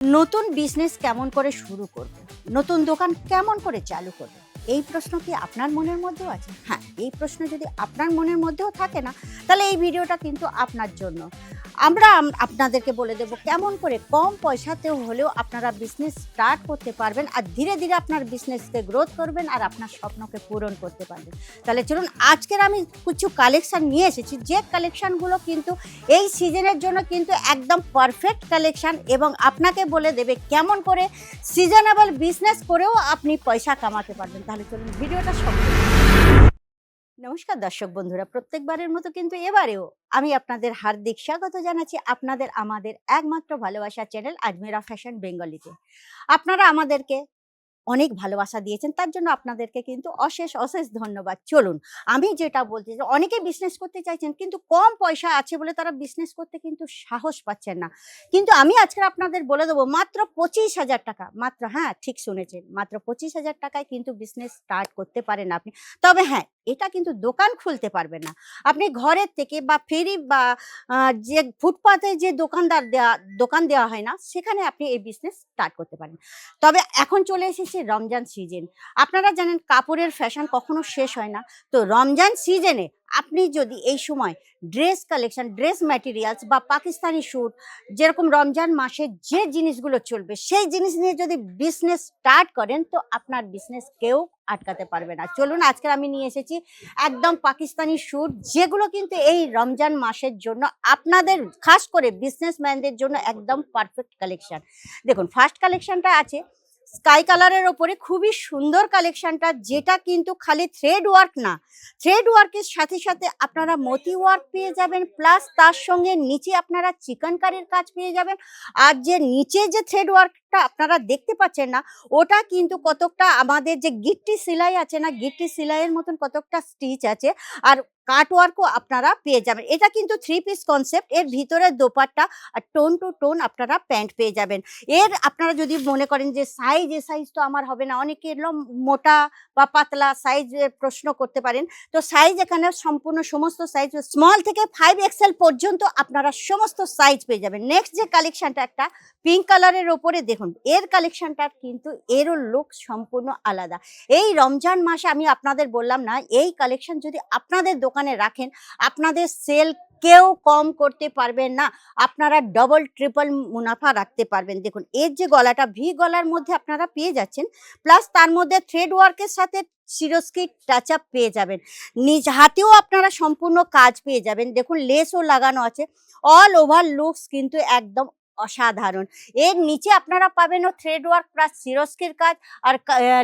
নতুন বিজনেস কেমন করে শুরু করবে? নতুন দোকান কেমন করে চালু করবে? এই প্রশ্ন কি আপনার মনের মধ্যেও আছে? হ্যাঁ। এই প্রশ্ন যদি আপনার মনের মধ্যেও থাকে না তাহলে এই ভিডিওটা কিন্তু আপনার জন্য। আমরা আপনাদেরকে বলে দেব কেমন করে কম পয়সাতেও হলেও আপনারা বিজনেস স্টার্ট করতে পারবেন আর ধীরে ধীরে আপনার বিজনেসকে গ্রোথ করবেন আর আপনার স্বপ্নকে পূরণ করতে পারবেন। তাহলে চলুন আজকের আমি কিছু কালেকশান নিয়ে এসেছি। যে কালেকশানগুলো কিন্তু এই সিজনের জন্য কিন্তু একদম পারফেক্ট কালেকশান এবং আপনাকে বলে দেবে কেমন করে সিজনেবল বিজনেস করেও আপনি পয়সা কামাতে পারবেন। তাহলে চলুন ভিডিওটা সম্পূর্ণ নমস্কার দর্শক বন্ধুরা, প্রত্যেকবারের মতো কিন্তু এবারেও আমি আপনাদের হার্দিক স্বাগত জানাচ্ছি আপনাদের আমাদের একমাত্র ভালোবাসা চ্যানেল আজমেরা ফ্যাশন বেঙ্গলিতে। আপনারা আমাদেরকে অনেক ভালোবাসা দিয়েছেন, তার জন্য আপনাদেরকে কিন্তু অশেষ অশেষ ধন্যবাদ। চলুন, আমি যেটা বলতে চাই, অনেকে বিজনেস করতে চাইছেন, কিন্তু কম পয়সা আছে বলে তারা বিজনেস করতে কিন্তু সাহস পাচ্ছেন না। কিন্তু আমি আজকে আপনাদের বলে দেবো, মাত্র পঁচিশ হাজার টাকা, মাত্র হ্যাঁ ঠিক শুনেছেন, মাত্র পঁচিশ হাজার টাকায় কিন্তু বিজনেস স্টার্ট করতে পারেন আপনি। তবে হ্যাঁ এটা কিন্তু দোকান খুলতে পারবেন না। আপনি ঘরের থেকে বা ফেরি বা যে ফুটপাতে যে দোকানদার দেওয়া দোকান দেওয়া হয় না, সেখানে আপনি এই বিজনেস স্টার্ট করতে পারেন। তবে এখন চলে এসেছে রমজান সিজন আপনারা জানেন কাপড়ের ফ্যাশন কখনো শেষ হয় না। তো রমজান সিজনে আপনি যদি এই সময় ড্রেস কালেকশন ড্রেস ম্যাটেরিয়ালস বা পাকিস্তানি শ্যুট যেরকম রমজান মাসে যে জিনিসগুলো চলবে, সেই জিনিস নিয়ে যদি বিজনেস স্টার্ট করেন, তো আপনার বিজনেস কেউ আটকাতে পারবে না। চলুন, আজকে আমি নিয়ে এসেছি একদম পাকিস্তানি শ্যুট যেগুলো কিন্তু এই রমজান মাসের জন্য আপনাদের, খাস করে বিজনেসম্যানদের জন্য একদম পারফেক্ট কালেকশন দেখুন ফার্স্ট কালেকশনটা আছে স্কাই কালারের ওপরে খুবই সুন্দর কালেকশনটা, যেটা কিন্তু খালি থ্রেড ওয়ার্ক না। থ্রেড ওয়ার্কের সাথে সাথে আপনারা মতি ওয়ার্ক পেয়ে যাবেন প্লাস তার সঙ্গে নিচে আপনারা চিকেন কারির কাজ পেয়ে যাবেন। আর যে নিচে যে থ্রেড ওয়ার্কটা আপনারা দেখতে পাচ্ছেন না, ওটা কিন্তু কতকটা আমাদের যে গিট্টি সেলাই আছে না, গিট্টি সেলাইয়ের মতন কতকটা স্টিচ আছে। আর কাট ওয়ার্কও আপনারা পেয়ে যাবেন। এটা কিন্তু থ্রি পিস কনসেপ্ট এর ভিতরে দোপাট্টা আর টোন টু টোন আপনারা প্যান্ট পেয়ে যাবেন। এর আপনারা যদি মনে করেন যে সাইজ এ সাইজ তো আমার হবে না, অনেকে মোটা বা পাতলা সাইজ প্রশ্ন করতে পারেন। তো সাইজ এখানে সম্পূর্ণ সমস্ত সাইজ স্মল থেকে ফাইভ এক্সেল পর্যন্ত আপনারা সমস্ত সাইজ পেয়ে যাবেন। নেক্সট যে কালেকশনটা একটা পিঙ্ক কালারের ওপরে দেখুন, এর কালেকশনটার কিন্তু এরও লুক সম্পূর্ণ আলাদা। এই রমজান মাসে আমি আপনাদের বললাম না, এই কালেকশন যদি আপনাদের দোকানে রাখেন, আপনাদের সেল কেউ কম করতে পারবেন না। আপনারা ডবল ট্রিপল মুনাফা রাখতে পারবেন। দেখুন, এর যে গলাটা ভি গলার মধ্যে আপনারা পেয়ে যাচ্ছেন প্লাস তার মধ্যে থ্রেড ওয়ার্কের সাথে সিরোস্কি টাচ আপ পেয়ে যাবেন। নিজ হাতেও আপনারা সম্পূর্ণ কাজ পেয়ে যাবেন। দেখুন লেসও লাগানো আছে। অল ওভার লুকস কিন্তু একদম অসাধারণ। এর নিচে আপনারা পাবেন ও থ্রেড ওয়ার্ক প্লাস সিরোস্কির কাজ আর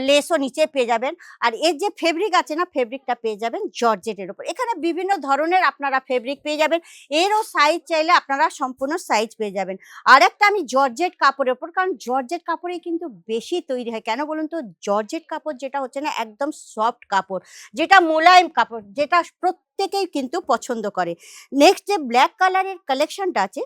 লেসও নিচে পেয়ে যাবেন। আর এর যে ফেব্রিক আছে না ফেব্রিকটা পেয়ে যাবেন জর্জেটের উপর এখানে বিভিন্ন ধরনের আপনারা ফেব্রিক পেয়ে যাবেন। এরও সাইজ চাইলে আপনারা সম্পূর্ণ সাইজ পেয়ে যাবেন। আর একটা আমি জর্জেট কাপড়ের ওপর, কারণ জর্জেট কাপড়ে কিন্তু বেশি তৈরি হয়। কেন বলুন তো? জর্জেট কাপড় যেটা হচ্ছে না, একদম সফট কাপড়, যেটা মোলায়েম কাপড়, যেটা প্রত্যেকেই কিন্তু পছন্দ করে। নেক্সট যে ব্ল্যাক কালারের কালেকশনটা আছে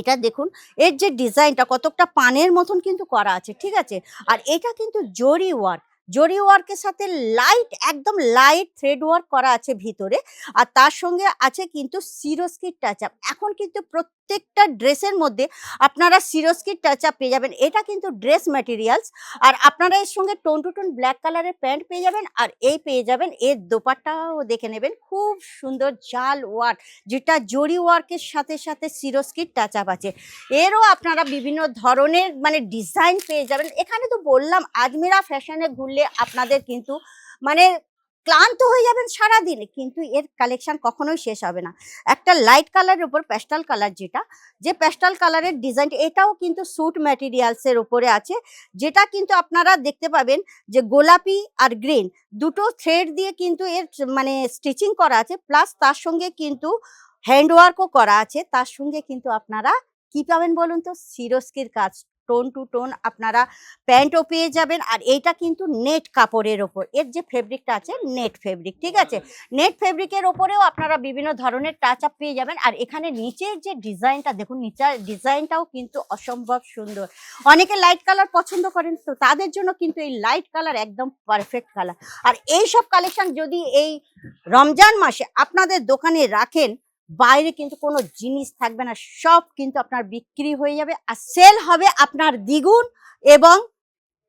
এটা দেখুন, এর যে ডিজাইনটা কতকটা পানের মতন কিন্তু করা আছে, ঠিক আছে? আর এটা কিন্তু জরি ওয়ার্ক, জরি ওয়ার্কের সাথে লাইট, একদম লাইট থ্রেড ওয়ার্ক করা আছে ভিতরে। আর তার সঙ্গে আছে কিন্তু সিরোস্কির টাচ আপ এখন কিন্তু প্রত্যেকটা ড্রেসের মধ্যে আপনারা সিরোস্কির টাচ আপ পেয়ে যাবেন। এটা কিন্তু ড্রেস ম্যাটেরিয়ালস আর আপনারা এর সঙ্গে টোন টু টোন ব্ল্যাক কালারের প্যান্ট পেয়ে যাবেন, আর এই পেয়ে যাবেন, এর দোপাট্টাও দেখে নেবেন। খুব সুন্দর জাল ওয়ার্ক যেটা জরি ওয়ার্কের সাথে সাথে সিরোস্কির টাচ আপ আছে। এরও আপনারা বিভিন্ন ধরনের মানে ডিজাইন পেয়ে যাবেন। এখানে তো বললাম, আজমিরা ফ্যাশনে ঘুরলে আপনাদের কিন্তু মানে ক্লান্ত হয়ে যাবেন সারাদিন, কিন্তু এর কালেকশন কখনোই শেষ হবে না। একটা লাইট কালারের উপর প্যাস্টাল কালার যেটা, যে প্যাস্টাল কালারের ডিজাইন এটাও কিন্তু স্যুট ম্যাটেরিয়ালসের উপরে আছে, যেটা কিন্তু আপনারা দেখতে পাবেন যে গোলাপি আর গ্রিন দুটো থ্রেড দিয়ে কিন্তু এর মানে স্টিচিং করা আছে প্লাস তার সঙ্গে কিন্তু হ্যান্ডওয়ার্কও করা আছে, তার সঙ্গে কিন্তু আপনারা কি পাবেন বলুন তো? সিরোস্কির কাজ টোন টু টোন আপনারা প্যান্টও পেয়ে যাবেন। আর এইটা কিন্তু নেট কাপড়ের ওপর। এর যে ফেব্রিকটা আছে নেট ফেব্রিক ঠিক আছে? নেট ফেব্রিকের ওপরেও আপনারা বিভিন্ন ধরনের টাচ আপ পেয়ে যাবেন। আর এখানে নিচের যে ডিজাইনটা দেখুন নিচের ডিজাইনটাও কিন্তু অসম্ভব সুন্দর। অনেকে লাইট কালার পছন্দ করেন তো তাদের জন্য কিন্তু এই লাইট কালার একদম পারফেক্ট কালার আর এই সব কালেকশন যদি এই রমজান মাসে আপনাদের দোকানে রাখেন বাইরে কিন্তু কোনো জিনিস থাকবে না, সব কিন্তু আপনার বিক্রি হয়ে যাবে আর সেল হবে আপনার দ্বিগুণ এবং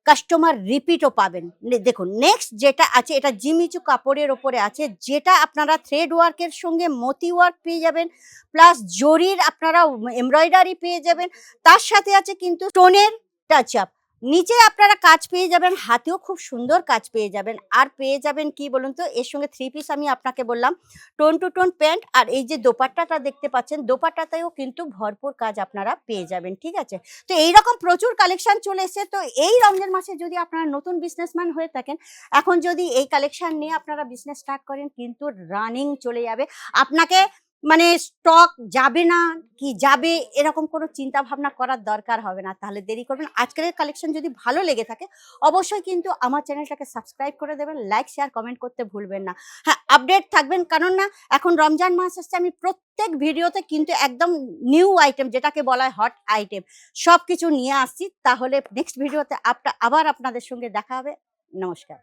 কাস্টমার রিপিটও পাবেন। দেখুন নেক্সট যেটা আছে, এটা জিমিচু কাপড়ের ওপরে আছে, যেটা আপনারা থ্রেড ওয়ার্কের সঙ্গে মতি ওয়ার্ক পেয়ে যাবেন প্লাস জরির আপনারা এমব্রয়ডারি পেয়ে যাবেন, তার সাথে আছে কিন্তু টোনের টাচ আপ নিচে আপনারা কাজ পেয়ে যাবেন, হাতেও খুব সুন্দর কাজ পেয়ে যাবেন। আর পেয়ে যাবেন কি বলুন তো? এর সঙ্গে থ্রি পিস আমি আপনাকে বললাম টোন টু টোন প্যান্ট আর এই যে দোপাট্টাটা দেখতে পাচ্ছেন, দোপাট্টাতেও কিন্তু ভরপুর কাজ আপনারা পেয়ে যাবেন, ঠিক আছে? তো এই রকম প্রচুর কালেকশন চলে এসেছে। তো এই রমজান মাসে যদি আপনারা নতুন বিজনেসম্যান হয়ে থাকেন, এখন যদি এই কালেকশন নিয়ে আপনারা বিজনেস স্টার্ট করেন, কিন্তু রানিং চলে যাবে। আপনাকে মানে স্টক যাবে না, কি যাবে, এরকম কোনো চিন্তা ভাবনা করার দরকার হবে না। তাহলে দেরি করবেন আজকের কালেকশন যদি ভালো লেগে থাকে, অবশ্যই কিন্তু আমার চ্যানেলটাকে সাবস্ক্রাইব করে দেবেন লাইক শেয়ার কমেন্ট করতে ভুলবেন না। হ্যাঁ আপডেট থাকবেন, কারণ না, এখন রমজান মাস আসছে, আমি প্রত্যেক ভিডিওতে কিন্তু একদম নিউ আইটেম যেটাকে বলা হয় হট আইটেম সব কিছু নিয়ে আসছি। তাহলে নেক্সট ভিডিওতে আপটা আবার আপনাদের সঙ্গে দেখা হবে। নমস্কার।